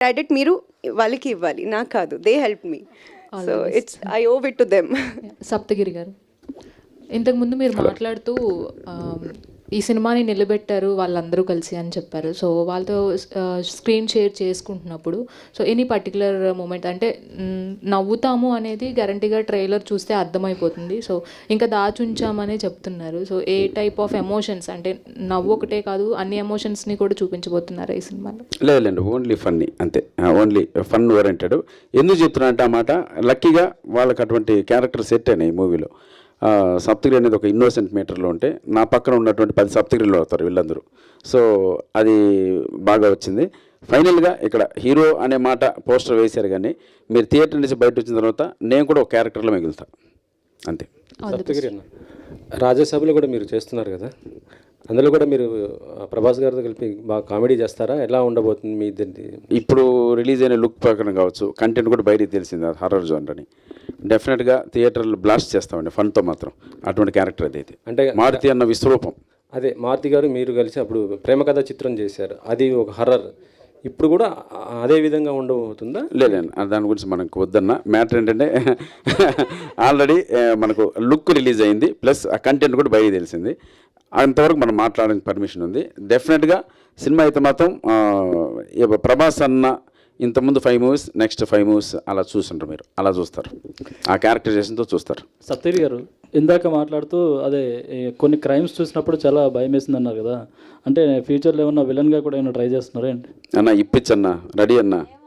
Credit మీరు వాళ్ళకి ఇవ్వాలి. నాకు కాదు. They help me so it's I owe it to them Saptagiri garu ఇంతకుముందు మీరు మాట్లాడుతూ ఈ సినిమాని నిలబెట్టారు వాళ్ళందరూ కలిసి అని చెప్పారు. సో వాళ్ళతో స్క్రీన్ షేర్ చేసుకుంటున్నప్పుడు సో ఎనీ పర్టికులర్ మూమెంట్ అంటే నవ్వుతాము అనేది గ్యారంటీగా ట్రైలర్ చూస్తే అర్థమైపోతుంది. సో ఇంకా దాచుంచామనే చెప్తున్నారు. So a type of emotions అంటే నవ్వు ఒకటే కాదు అన్ని ఎమోషన్స్ని కూడా చూపించబోతున్నారు ఈ సినిమాలో? లేదు ఓన్లీ ఫన్నీ అంతే. Only fun oriented. ఎందుకు చెప్తున్నా అంటే ఆ మాట లక్కీగా వాళ్ళకి అటువంటి క్యారెక్టర్ సెట్ అయినాయి ఈ మూవీలో. సప్తగిరి అనేది ఒక ఇన్నోసెంట్ మీటర్లో ఉంటే నా పక్కన ఉన్నటువంటి పది సప్తగిరిలో అవుతారు వీళ్ళందరూ. సో అది బాగా వచ్చింది. ఫైనల్గా ఇక్కడ హీరో అనే మాట పోస్టర్ వేశారు కానీ మీరు థియేటర్ నుంచి బయట వచ్చిన తర్వాత నేను కూడా ఒక క్యారెక్టర్లో మిగులుతా. అంతే. సప్తగిరి అన్న. రాజ్యసభలో కూడా మీరు చేస్తున్నారు కదా? అందులో కూడా మీరు ప్రభాస్ గారితో కలిపి బాగా కామెడీ చేస్తారా? ఎలా ఉండబోతుంది మీ ఇద్దరిది? ఇప్పుడు రిలీజ్ అయిన లుక్ ప్రకారం కావచ్చు కంటెంట్ కూడా బయటికి తెలిసింది హర్రర్ జోన్ అని. డెఫినెట్గా థియేటర్లు బ్లాస్ట్ చేస్తామండి ఫన్తో మాత్రం అటువంటి క్యారెక్టర్ అది అయితే. అంటే మారుతి అన్న విశ్వరూపం. అదే మారుతి గారు మీరు కలిసి అప్పుడు ప్రేమ కథ చిత్రం చేశారు అది ఒక హర్రర్. ఇప్పుడు కూడా అదే విధంగా ఉండబోతుందా? లేదండి దాని గురించి మనకు వద్దన్న. మ్యాటర్ ఏంటంటే ఆల్రెడీ మనకు లుక్ రిలీజ్ అయింది ప్లస్ ఆ కంటెంట్ కూడా బయటికి తెలిసింది. అంతవరకు మనం మాట్లాడడానికి పర్మిషన్ ఉంది. డెఫినెట్గా సినిమా అయితే మాత్రం ప్రభాస్ అన్న ఇంతకుముందు five movies next five movies అలా చూస్తుంటారు మీరు. అలా చూస్తారు. ఆ క్యారెక్టరైజేషన్తో చూస్తారు. సప్తగిరి గారు ఇందాక మాట్లాడుతూ అదే కొన్ని క్రైమ్స్ చూసినప్పుడు చాలా భయం వేసింది అన్నారు కదా. అంటే ఫ్యూచర్లో ఏమన్నా విలన్గా కూడా ఏమైనా ట్రై చేస్తున్నారా ఏంటి? అన్న ఇప్పించన్న రెడీ అన్న.